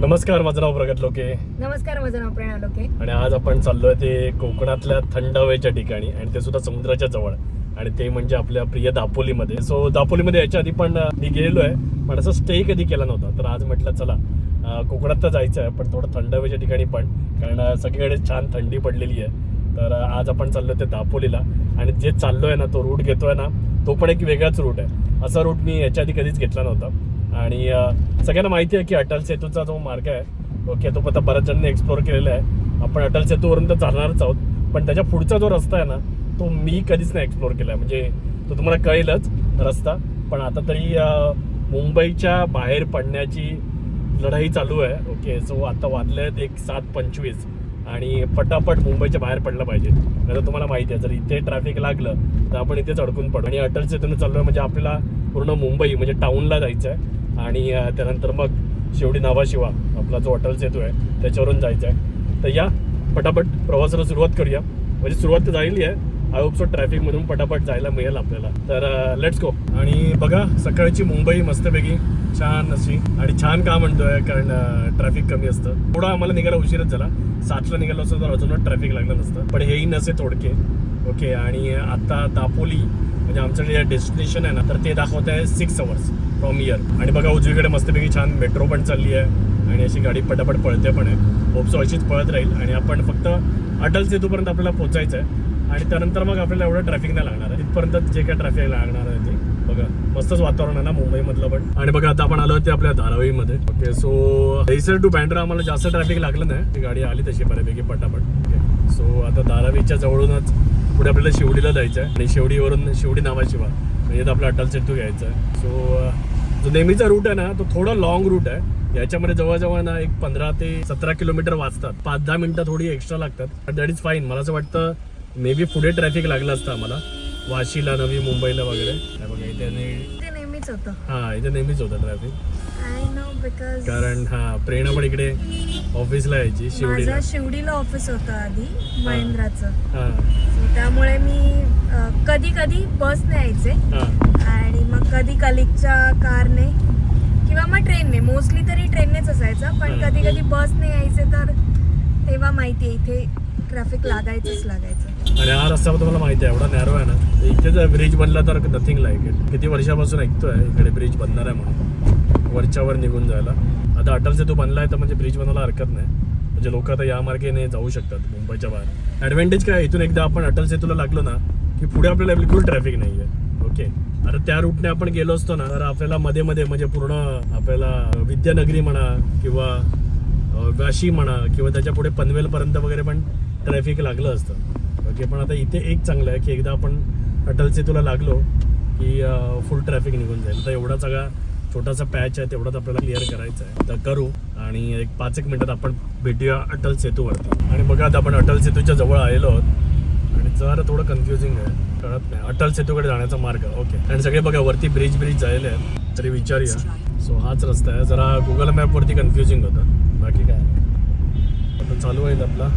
नमस्कार माझं नाव प्रगत लोके. नमस्कार माझं नाव प्रेरणा लोके. आणि आज आपण चाललोय ते कोकणातल्या थंड हवेच्या ठिकाणी आणि ते सुद्धा समुद्राच्या जवळ. आणि ते म्हणजे आपल्या प्रिय दापोलीमध्ये. सो दापोलीमध्ये याच्या आधी पण मी गेलेलो आहे पण असं स्टे कधी केला नव्हता. तर आज म्हटलं चला कोकणात तर जायचं आहे पण थोडं थंड हवेच्या ठिकाणी पण कारण सगळीकडे छान थंडी पडलेली आहे. तर आज आपण चाललोय ते दापोलीला. आणि जे चाललोय ना तो रूट घेतोय ना तो पण एक वेगळाच रूट आहे. असा रूट मी याच्या आधी कधीच घेतला नव्हता. आणि सगळ्यांना माहिती आहे की अटल सेतूचा जो मार्ग आहे ओके तो आता बऱ्याच जणांनी एक्सप्लोर केलेला आहे. आपण अटल सेतूवरून तर चालणारच आहोत पण त्याच्या पुढचा जो रस्ता आहे ना तो मी कधीच नाही एक्सप्लोर केला आहे. म्हणजे तो तुम्हाला कळेलच रस्ता पण आता तरी मुंबईच्या बाहेर पडण्याची लढाई चालू आहे ओके सो आता वाजले आहेत एक सात पंचवीस. आणि पटापट मुंबईच्या बाहेर पडलं पाहिजे. नाही तर तुम्हाला माहिती आहे जर इथे ट्रॅफिक लागलं तर आपण इथेच अडकून पडू. आणि अटल सेतून चाललो म्हणजे आपल्याला पूर्ण मुंबई म्हणजे टाऊनला जायचं आहे आणि त्यानंतर मग शेवटी नावाशिवा आपला जो अटल सेतू आहे त्याच्यावरून जायचं आहे तर या पटापट प्रवासाला सुरुवात करूया. म्हणजे सुरुवात तर झालेली आहे आय होप सो ट्रॅफिकमधून पटापट जायला मिळेल आपल्याला. तर लेट्स गो आणि बघा सकाळची मुंबई मस्तपैकी छान अशी आणि छान का म्हणतोय कारण ट्रॅफिक कमी असतं. थोडा आम्हाला निघायला उशीरच झाला. सातला निघालो असतं तर अजूनच ट्रॅफिक लागलं नसतं. पण हेही नसे थोडके ओके आणि आता दापोली म्हणजे आमचं जे डेस्टिनेशन आहे ना तर ते दाखवत आहे सिक्स अवर्स फ्रॉम इयर आणि बघा उजवीकडे मस्तपैकी छान मेट्रो पण चालली आहे. आणि अशी गाडी पटापट पळते पण आहे. होपसो अशीच पळत राहील. आणि आपण फक्त अटल सेतूपर्यंत आपल्याला पोचायचं आहे. आणि त्यानंतर मग आपल्याला एवढं ट्रॅफिक नाही लागणार. आहे जे काय ट्रॅफिक लागणार आहे ते. बघा मस्तच वातावरण आहे ना मुंबईमधलं पण. आणि बघा आता आपण आलो ते आपल्या धारावीमध्ये. Okay so Dahisar to Bandra आम्हाला जास्त ट्रॅफिक लागलं नाही. ती गाडी आली तशी बऱ्यापैकी पटापट. ओके सो आता धारावीच्या जवळूनच पुढे आपल्याला शिवडीला जायचं आहे आणि शिवडीवरून शिवडी नावाशिवा म्हणजे इथं आपला अटल सेतू घ्यायचा आहे. सो जो नेहमीचा रूट आहे ना तो थोडा लॉंग रूट आहे. याच्यामध्ये जवळजवळ ना एक पंधरा ते सतरा किलोमीटर वाचतात. पाच दहा मिनिटं थोडी एक्स्ट्रा लागतात. दॅट इज फाईन मला असं वाटतं मे बी पुढे ट्रॅफिक लागलं असतं आम्हाला. वाशीला नवी मुंबईला वगैरे. बघा इथे ते नेहमीच होतं. हा इथे नेहमीच होतं ट्रॅफिक आय नो बिकॉज कारण हा प्रेरणा पण इकडे ऑफिसला यायची शिवडीला माझं शिवडीला ऑफिस होतं आधी महिंद्राचं. हा. So त्यामुळे मी कधी कधी बसने यायचे. हा. आणि मग कधी कलिकच्या कारने किंवा मग ट्रेनने मोस्टली तरी ट्रेननेच असायचं पण. कधी कधी बसने यायचे तर तेव्हा माहिती आहे इथे ट्रॅफिक लागायचंच लागायचं. आणि हा रस्ता तुम्हाला माहिती आहे एवढा नॅरो आहे ना इथे जर ब्रिज बनला तर नथिंग लाईक इट किती वर्षापासून ऐकतोय इकडे ब्रिज बनणार आहे म्हणून. वरच्यावर निघून जायला. आता अटल सेतू बनलाय तर म्हणजे ब्रिज बनवायला हरकत नाही. म्हणजे लोक आता या मार्गेने जाऊ शकतात मुंबईच्या बाहेर. ऍडव्हान्टेज काय इथून एकदा आपण अटल सेतूला लागलो ना की पुढे आपल्याला बिलकुल ट्रॅफिक नाही आहे ओके आता त्या रूटने आपण गेलो असतो ना तर आपल्याला मध्ये मध्ये म्हणजे पूर्ण आपल्याला विद्यानगरी म्हणा किंवा वाशी म्हणा किंवा त्याच्या पुढे पनवेलपर्यंत वगैरे पण ट्रॅफिक लागलं असतं. ओके पण आता इथे एक चांगलं आहे की एकदा आपण अटल सेतूला लागलो की फुल ट्रॅफिक निघून जाईल. तर एवढा सगळा छोटासा पॅच आहे तेवढाच आपल्याला क्लिअर करायचा आहे. तर करू आणि एक पाच एक मिनिटात आपण भेटूया अटल सेतूवरती. आणि बघा आता आपण अटल सेतूच्या जवळ आलेलो आहोत. आणि जरा थोडं कन्फ्युजिंग आहे. कळत नाही. अटल सेतूकडे जाण्याचा मार्ग. ओके आणि सगळे बघा वरती ब्रिज ब्रिज झालेले आहेत. तरी विचारूया. सो हाच रस्ता आहे. जरा गुगल मॅपवरती कन्फ्युजिंग होतं. बाकी काय आता चालू होईल आपला.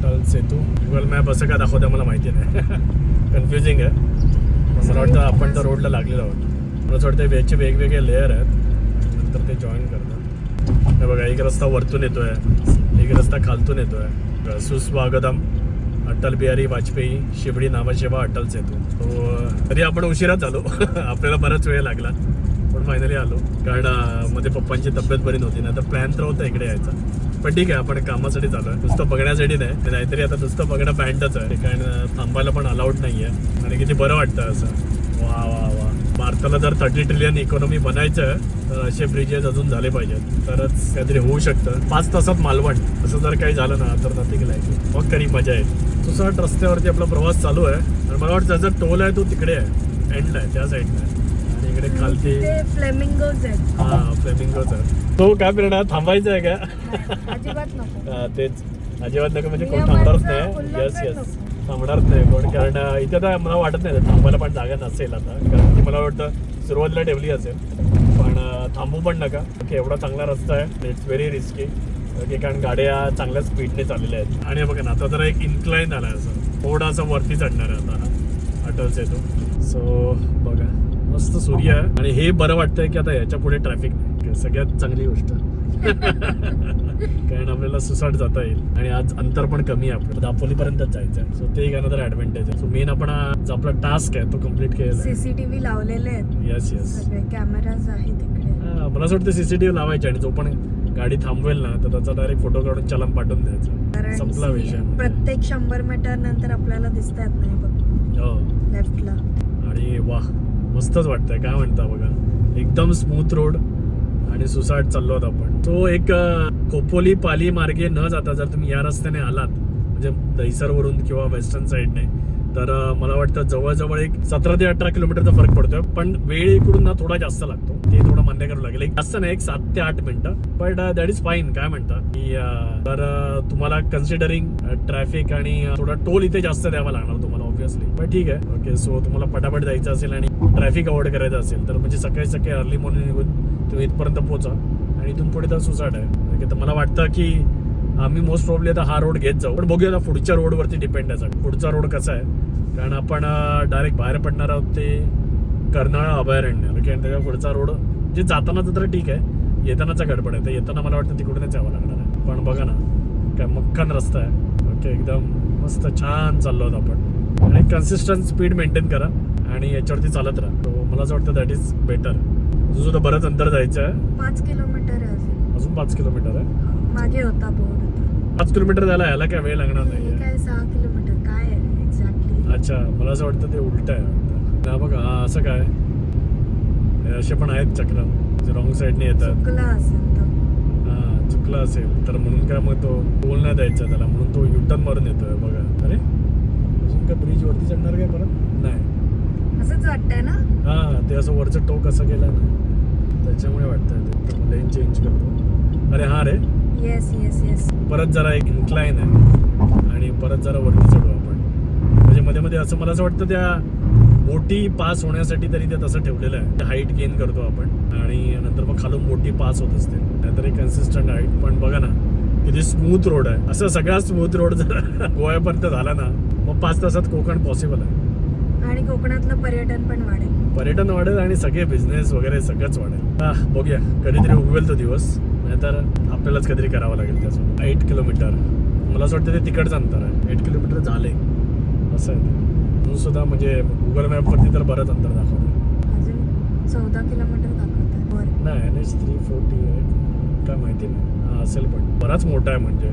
अटल सेतू. गुगल मॅप असं का दाखवतं मला माहिती नाही. कन्फ्युजिंग आहे. पण मला वाटतं आपण तर रोडला लागलेलो आहोत. मला असं वाटतं वेचे वेगवेगळे लेअर आहेत. नंतर ते जॉईन करतात. हे बघा एक रस्ता वरतून येतो आहे एक रस्ता खालतून येतो आहे सुस्वागतम. अटल बिहारी वाजपेयी शिवडी नामशेवा अटल सेतू. तो तरी आपण उशिराच आलो. आपल्याला बराच वेळ लागला. पण फायनली आलो. कारण मध्ये पप्पांची तब्येत बरी नव्हती. ना तर प्लॅन तर होता इकडे यायचा. पण ठीक आहे आपण कामासाठी चालू आहे नुसतं बघण्यासाठी नाही नाहीतरी आता नुसतं बघणं बँडच आहे. कारण थांबायला पण अलाउड नाही आहे आणि किती बरं वाटतं असं. वा वा वा. भारताला जर थर्टी ट्रिलियन इकॉनॉमी बनायचं आहे तर असे ब्रिजेस अजून झाले पाहिजेत. तरच काहीतरी होऊ शकतं. पाच तासात मालवण. असं जर काही झालं ना तर नथिंग लाईक मग तरी मजा येईल. सुसाट रस्त्यावरती आपला प्रवास चालू आहे. आणि मला वाटतं जर टोल आहे तो तिकडे आहे. एंडला आहे त्या साईडला आहे इकडे खालती. फ्लेमिंगोज आहेत. हा आहे तो काय फिरणार थांबायचं आहे का अजिबात नको. तेच. अजिबात नको म्हणजे कोण थांबणारच नाही. Yes yes. थांबणारच नाही कोण कारण इथे तर मला वाटत नाही थांबायला पण जागा नसेल आता. कारण ती मला वाटतं सुरुवातीला ठेवली असेल. पण थांबू पण नका. ओके एवढा चांगला रस्ता आहे. इट्स व्हेरी रिस्की ओके कारण गाड्या चांगल्या स्पीडने चाललेल्या आहेत. आणि बघा ना आता जरा एक इन्क्लाईन आला असं. थोडासा वरती चढणार आहे आता हा. अटल सेतू. सो बघा. मस्त सूर्य आहे. आणि हे बरं वाटतंय की आता याच्यापुढे ट्रॅफिक नाही. सगळ्यात चांगली गोष्ट. कारण आपल्याला सुसाट जाता येईल. आणि आज अंतर पण कमी आहे आपलं दापोलीपर्यंतच जायचं आहे सो ते एक अनदर ऍडव्हान्टेज आहे. सो मेन आपण हा जो आपला टास्क आहे तो कंप्लीट आहे. सीसीटीव्ही लावलेले आहेत. येस येस कॅमेराज आहेत तिकडे मला असं वाटतं सीसीटीव्ही लावायचे आणि जो पण गाडी थांबवेल ना तर त्याचा डायरेक्ट फोटो काढून चलन पाठवून द्यायचं. संपला विषय. प्रत्येक शंभर मीटर नंतर आपल्याला दिसतात नाही बघ. हो. लेफ्टला आणि वा मस्तच वाटतंय काय म्हणता बघा. एकदम स्मूथ रोड आणि सुसाट चाललो आहोत आपण. तो एक खोपोली पाली मार्गे न जाता जर तुम्ही या रस्त्याने आलात म्हणजे दहिसरवरून किंवा वेस्टर्न साईडने तर मला वाटतं जवळजवळ एक सतरा ते अठरा किलोमीटरचा फरक पडतोय. पण वेळ इकडून ना थोडा जास्त लागतो. ते थोडं मान्य करावं लागेल. एक जास्त नाही एक सात ते आठ मिनिटं. बट दॅट इज फाईन काय म्हणता? की तर तुम्हाला कन्सिडरिंग ट्रॅफिक आणि थोडा टोल इथे जास्त द्यावा लागणार तुम्हाला ऑब्विसली पण ठीक आहे. ओके सो तुम्हाला पटापट जायचं असेल आणि ट्रॅफिक अवॉइड करायचं असेल तर म्हणजे सकाळी सकाळी अर्ली मॉर्निंग निघून तुम्ही इथपर्यंत पोहोचा आणि इथून पुढे तर सुसाट आहे. तर मला वाटतं की आम्ही मोस्ट प्रॉब्ली आता हा रोड घेत जाऊ. पण बघूया आता पुढच्या रोडवरती डिपेंड आहे पुढचा रोड कसा आहे? कारण आपण डायरेक्ट बाहेर पडणार आहोत ते कर्नाळा अभयारण्य. ओके आणि त्याच्या पुढचा रोड जे जातानाचं तर ठीक आहे. येतानाचा गडबड आहे. तर येताना मला वाटतं तिकडूनच यावं लागणार आहे. पण बघा ना काय मक्खन रस्ता आहे. ओके एकदम मस्त छान चाललो आहोत आपण. आणि कन्सिस्टंट स्पीड मेंटेन करा आणि याच्यावरती चालत राहा. तो मला असं वाटतं दॅट इज बेटर अजून सुद्धा बरंच अंतर जायचं आहे. पाच किलोमीटर आहे अजून. पाच किलोमीटर आहे. मागे होता बोर्ड पाच किलोमीटर जायला यायला काय वेळ लागणार हे नाहीये. काय सहा किलोमीटर काय आहे? एक्झॅक्टली अच्छा मला असं वाटतं ते उलट आहे. ना बघा हा असं काय? हे असे पण आहेत चक्र. जे रॉंग साईडने येतात. चुकला असेल हा चुकला असेल. तर म्हणून काय मग तो टोल नाही द्यायचा त्याला. म्हणून तो युटर्न मारून येतोय बघा. अरे काय ब्रिज वरती चढणार काय परत? नाही. असंच वाटतंय ना? हा ते असं वरचं टोक असं गेलं ना त्याच्यामुळे वाटतंय लेन चेंज करतो. अरे हा रे. येस येस येस परत जरा एक इन्क्लाइन आहे. आणि परत जरा वरती चढू आपण. म्हणजे मध्ये मध्ये असं मला असं वाटतं त्या बोटी पास होण्यासाठी तरी ते तसं ठेवलेलं आहे. हाईट गेन करतो आपण. आणि नंतर मग खालून बोटी पास होत असते. नाहीतर कन्सिस्टंट हाईट पण बघा ना किती स्मूथ रोड आहे. असं सगळा स्मूथ रोड जर गोव्यापर्यंत झाला ना मग पाच तासात कोकण पॉसिबल आहे. आणि कोकणातलं पर्यटन पण वाढेल. पर्यटन वाढेल आणि सगळे बिझनेस वगैरे सगळंच वाढेल. हा बघूया. कधीतरी उगवेल तो दिवस. नाहीतर आपल्यालाच कधीतरी करावं लागेल त्यासोबत. एट किलोमीटर मला असं वाटतं ते तिकडचं अंतर आहे. एट किलोमीटर झाले असं आहे ते. म्हणून सुद्धा म्हणजे गुगल मॅपवरती तर बरंच अंतर दाखवतं अजून चौदा किलोमीटर दाखवत आहे वर. नाही N H three forty eight काय माहिती नाही. हा असेल पण. बराच मोठा आहे म्हणजे.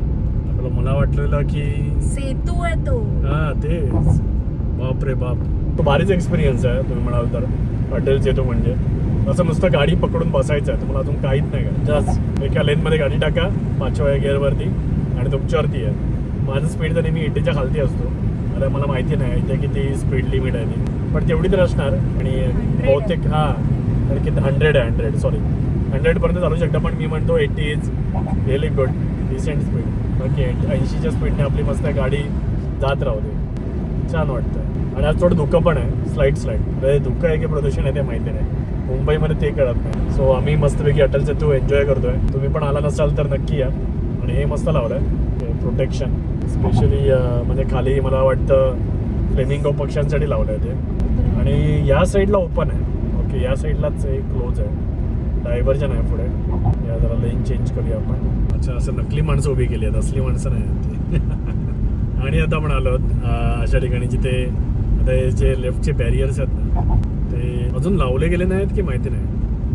आपलं मला वाटलेलं की सेतू आहे तो. हा तेच. बाप रे बाप. तो भारीच एक्सपिरियन्स आहे तुम्ही म्हणाल तर. हॉटेल्स येतो म्हणजे. असं नुसतं गाडी पकडून बसायचं आहे तुम्हाला अजून काहीच नाही का जस्ट एका लेनमध्ये गाडी टाका पाचव्या गेअरवरती आणि तुमच्यावरती आहे. माझं स्पीड तर नेहमी एटीच्या खालती असतो. आता मला माहिती नाही इथे किती स्पीड लिमिट आहे ती. पण तेवढी तर असणार आणि 100 बहुतेक हां तर किती हंड्रेड आहे हंड्रेड सॉरी हंड्रेडपर्यंत चालू शकता पण मी म्हणतो eighty is really good decent speed okay ऐंशीच्या स्पीडने आपली मस्त गाडी जात राहू दे. छान वाटतं. आणि आज थोडं धुकं पण आहे स्लाईड स्लाईड म्हणजे धुकं आहे की प्रदूषण आहे ते माहिती नाही. मुंबईमध्ये ते कळत नाही. सो आम्ही मस्तपैकी अटलचे टू एन्जॉय करतोय. तुम्ही पण आला नसाल तर नक्की या. आणि हे मस्त लावलं आहे प्रोटेक्शन स्पेशली म्हणजे खाली मला वाटतं फ्लेमिंगो पक्ष्यांसाठी लावलं आहे ते. आणि या साईडला ओपन आहे. ओके या साईडलाच एक क्लोज आहे. डायव्हर्जन आहे पुढे. या जरा लेन चेंज करूया आपण. अच्छा असं नकली माणसं उभी केली आहेत असली माणसं नाही आहेत आणि आता आपण आलो अशा ठिकाणी जिथे आता हे जे लेफ्टचे बॅरियर्स आहेत ना ते अजून लावले गेले नाहीत की माहिती नाही?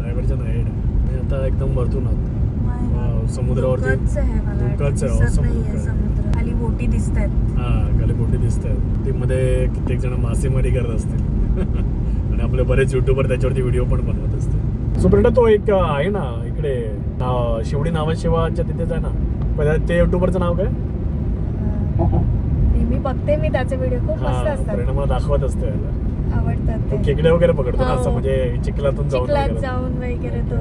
डायव्हर्जन आहे आणि आता एकदम वरतून आहोत समुद्रावरती धोकाच आहे. समुद्र. खाली बोटी दिसत आहेत हा खाली बोटी दिसत आहेत ती मध्ये कित्येक जण मासेमारी करत असतील. आणि आपले बरेच युट्यूबर त्याच्यावरती व्हिडिओ पण बनवत असतील सो प्रिंटा तो एक आहे ना इकडे नाव- शिवडी नावाशिवाच्या तिथेच आहे ना. पण ते युट्यूबरचं नाव काय? नेहमी बघते मी त्याचे व्हिडिओ खूप मस्त असतात. मला दाखवत असते. आवडतात तो. ते खेकडे वगैरे पकडतो ना हो. असं म्हणजे चिखलातून जाऊन वगैरे. जाऊन तो.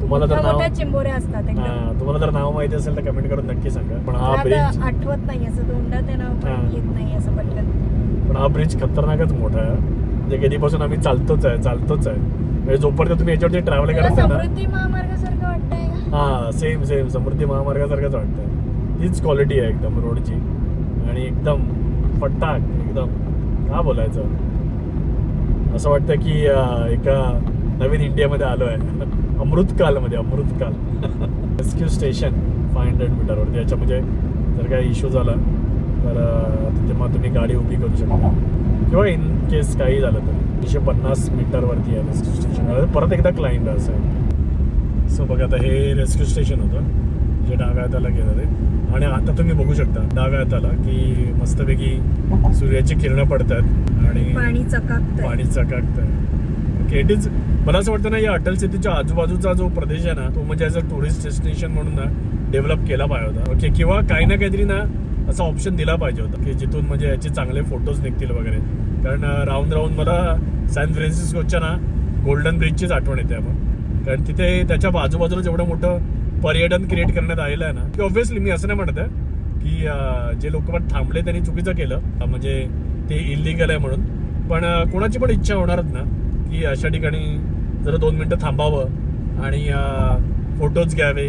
तुम्हाला तर मोठ्या नाव- चिंबोऱ्या असतात तुम्हाला जर नाव माहिती असेल तर कमेंट करून नक्की सांगा. पण हा ब्रिज आठवत नाही असं तोंडात आहे ना पण हा. येत नाही असं पटकन. पण हा ब्रिज खतरनाकच मोठा आहे. म्हणजे कधीपासून आम्ही चालतोच आहे चालतोच आहे. म्हणजे जोपर्यंत तुम्ही याच्यावरती ट्रॅव्हल करत नाही. ना समृद्धी महामार्गासारखं वाटतंय का? हा सेम सेम समृद्धी महामार्गासारखंच वाटतं तीच क्वालिटी आहे एकदम रोडची आणि एकदम फटाक एकदम का बोलायचं? असं वाटतं की अं, एका नवीन इंडियामध्ये आलो आहे अमृतकालमध्ये Amrit Kaal. Rescue station five hundred मीटरवरती याच्या म्हणजे जर काही इश्यू झाला तर अं, तिथे मग तुम्ही गाडी उभी करू शकता. किंवा इन केस काही झालं तर. तीनशे पन्नास मीटरवरती आहे रेस्क्यू स्टेशन परत एकदा क्लाइंट असं. आहे सो बघा आता हे रेस्क्यू स्टेशन होतं जे डाव्या हाताला गेलं ते आणि आता तुम्ही बघू शकता डाव्या हाताला की मस्तपैकी सूर्याची किरणं पडतात आणि पाणी चकाकत पाणी चकाकतं ओके इट इज मला असं वाटतं ना या अटल सिटीच्या आजूबाजूचा जो प्रदेश आहे ना तो म्हणजे ॲज अ टुरिस्ट डेस्टिनेशन म्हणून ना डेव्हलप केला पाहिजे होता. ओके किंवा काही ना काहीतरी ना असा ऑप्शन दिला पाहिजे होता. की जिथून म्हणजे याचे चांगले फोटोज निघतील वगैरे. कारण राहून राहून मला सॅन फ्रान्सिस्कोच्या ना गोल्डन ब्रिजचीच आठवण येते मग कारण तिथे त्याच्या आजूबाजूला जेवढं मोठं पर्यटन क्रिएट करण्यात आलेलं आहे ना की ऑब्व्हियसली मी असं नाही म्हणत आहे की जे लोक पण थांबले त्यांनी चुकीचं केलं म्हणजे ते इलिगल आहे म्हणून. पण कोणाची पण इच्छा होणारच ना की अशा ठिकाणी जरा दोन मिनटं थांबावं आणि फोटोज घ्यावे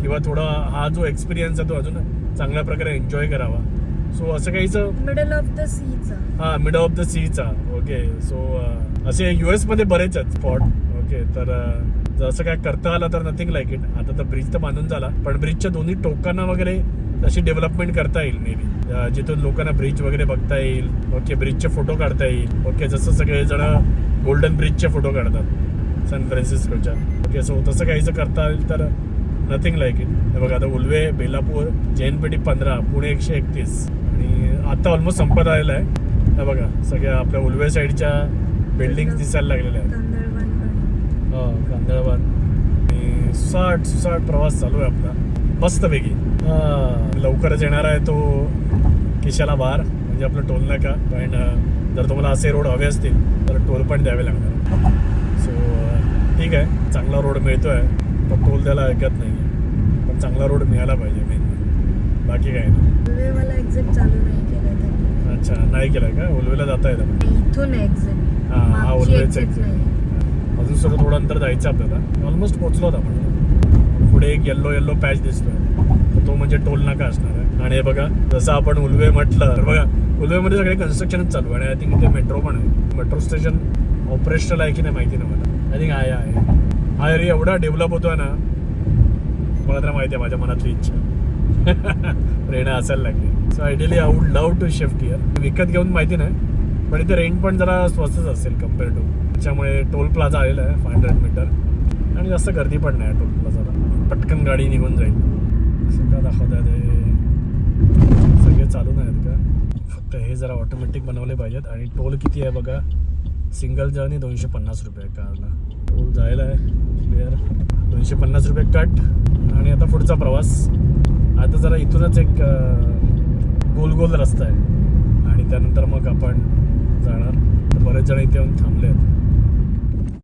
किंवा थोडा हा जो एक्सपिरियन्स आहे तो अजून चांगल्या प्रकारे एन्जॉय करावा. सो असं काहीचं? मिडल ऑफ द सीचा हा मिड ऑफ द सीचा ओके सो असे युएसमध्ये बरेच आहेत स्पॉट ओके तर असं काय करता आलं तर नथिंग लाईक इट आता तर ब्रिज तर बांधून झाला. पण ब्रिजच्या दोन्ही टोकांना वगैरे तशी डेव्हलपमेंट करता येईल मे बी जिथून लोकांना ब्रिज वगैरे बघता येईल. ओके ब्रिजचे फोटो काढता येईल. ओके जसं सगळे जण गोल्डन ब्रिजचे फोटो काढतात. सॅन फ्रान्सिस्कोच्या ओके सो तसं काहीचं करता येईल तर नथिंग लाईक इट हे बघा आता उल्वे बेलापूर जैनपेठी पंधरा पुणे एकशे एकतीस. आणि आता ऑलमोस्ट संपत आलेला आहे. हे बघा सगळ्या आपल्या उल्वे साईडच्या बिल्डिंग दिसायला लागलेल्या आहेत. हो कांदळवन. आणि सुसाट सुसाट प्रवास चालू आहे आपला. मस्तपैकी. हा, लवकरच येणार आहे तो किशाला बार म्हणजे आपलं टोल नाका. पण जर तुम्हाला असे रोड हवे असतील तर टोल पण द्यावे लागणार सो ठीक आहे. चांगला रोड मिळतोय. पण टोल द्यायला ऐकत नाही पण चांगला रोड मिळाला पाहिजे मेन बाकी काय नाही. एक्झिट चालू नाही केलं त्यांनी अच्छा नाही केलं का? उलवेला जाता येतं पण इथून एक्झिट हा हा उलवेच exit. अजून सुद्धा थोडं अंतर जायचं आपल्याला. ऑलमोस्ट पोहोचलो होता आपण. पुढे एक येल्लो येल्लो पॅच दिसतोय. तो म्हणजे टोल नाका असणार आहे. आणि हे बघा जसं आपण उलवे म्हटलं तर बघा उलवेमध्ये सगळे कन्स्ट्रक्शनच चालू आहे. आणि आय थिंक इथे मेट्रो पण आहे. मेट्रो स्टेशन ऑपरेशनल आहे की नाही माहिती नाही मला. आय थिंक आहे आहे. हा एरिया एवढा डेव्हलप होतोय ना मला तर माहिती आहे माझ्या मनातली इच्छा. प्रेरणा असायला लागली. So ideally I would love to shift here विकत घेऊन माहिती नाही पण इथे रेंट पण जरा स्वस्तच असेल कंपेअर टू त्याच्यामुळे टोल प्लाझा आलेला आहे फाय हंड्रेड मीटर आणि जास्त गर्दी पण नाही टोल प्लाझाला पटकन गाडी निघून जाईल. असं का दाखवत आहे ते? सगळे चालू नाहीत का? फक्त हे जरा ऑटोमॅटिक बनवले पाहिजेत. आणि टोल किती आहे बघा? सिंगल जर्नी दोनशे पन्नास रुपये कारला टोल जायला आहे क्लिअर दोनशे पन्नास रुपये कट आणि आता पुढचा प्रवास. आता जरा इथूनच एक गोल गोल रस्ता आहे. आणि त्यानंतर मग आपण जाणार. तर बरेच जण इथे येऊन थांबले आहेत